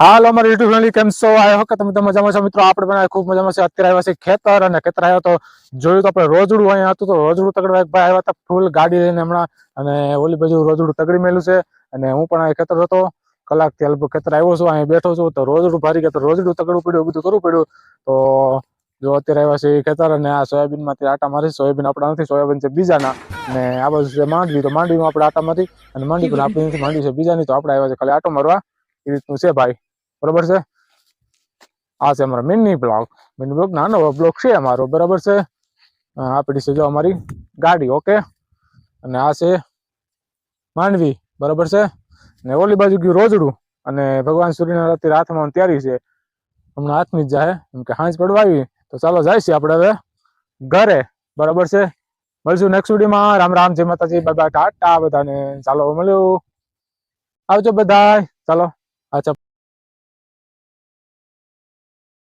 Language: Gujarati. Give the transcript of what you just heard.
હાલો અમારી યુટ્યુબ ફેમિલી કેમ છો? આવ્યો કે તમે મજામાં છો. મિત્રો, આપણે પણ ખૂબ મજામાં છે અત્યારે આવ્યા છે ખેતર અને ખેતર આવ્યો તો જોયું તો આપણે રોજડું અહીંયા હતું તો રોજડું તગડવા એક ભાઈ આવ્યા હતા, ફૂલ ગાડી લઈને હમણાં અને ઓલી બાજુ રોજડું તગડી મેલું છે અને હું પણ અહીં ખેતર હતો. કલાકથી લગભગ ખેતર આવ્યો છું અહીં બેઠો છું. તો રોજડું ભારી ગયા તો રોજડું તગડવું પડ્યું બધું કરવું પડ્યું. તો જો અત્યારે આવ્યા છે ખેતર અને આ સોયાબીનમાંથી આટા મારી. સોયાબીન આપણા નથી, સોયાબીન છે બીજાના. અને આ બાજુ છે માંડવી, તો માંડવીમાં આપણે આટા મારી અને માંડવી પણ આપણી નથી, માંડવી છે બીજાની. તો આપણે આવ્યા છે ખાલી આટો મારવા. એ રીતનું છે ભાઈ. બરોબર છે? આ છે અમારો મિની બ્લોક મિની બ્લોક નાનો બ્લોક છે અમારો, બરાબર છે? આપણી છે જો અમારી ગાડી, ઓકે? અને આ છે માંડવી બરાબર છે? ને ઓલી બાજુ ગયું રોજડું, અને ભગવાન સૂર્યના હાથમાં તૈયારી છે. હમણાં હાથમી જ જાય, એમ કે હાંજ પડવા આવી, તો ચાલો જાય છે આપણે હવે ઘરે, બરાબર છે? મળશું નેક્સ્ટ વિડીયોમાં. રામ રામ, જય માતાજી બધા ટાટા, બધાને. ચાલો, મળ્યું. આવજો બધા ચાલો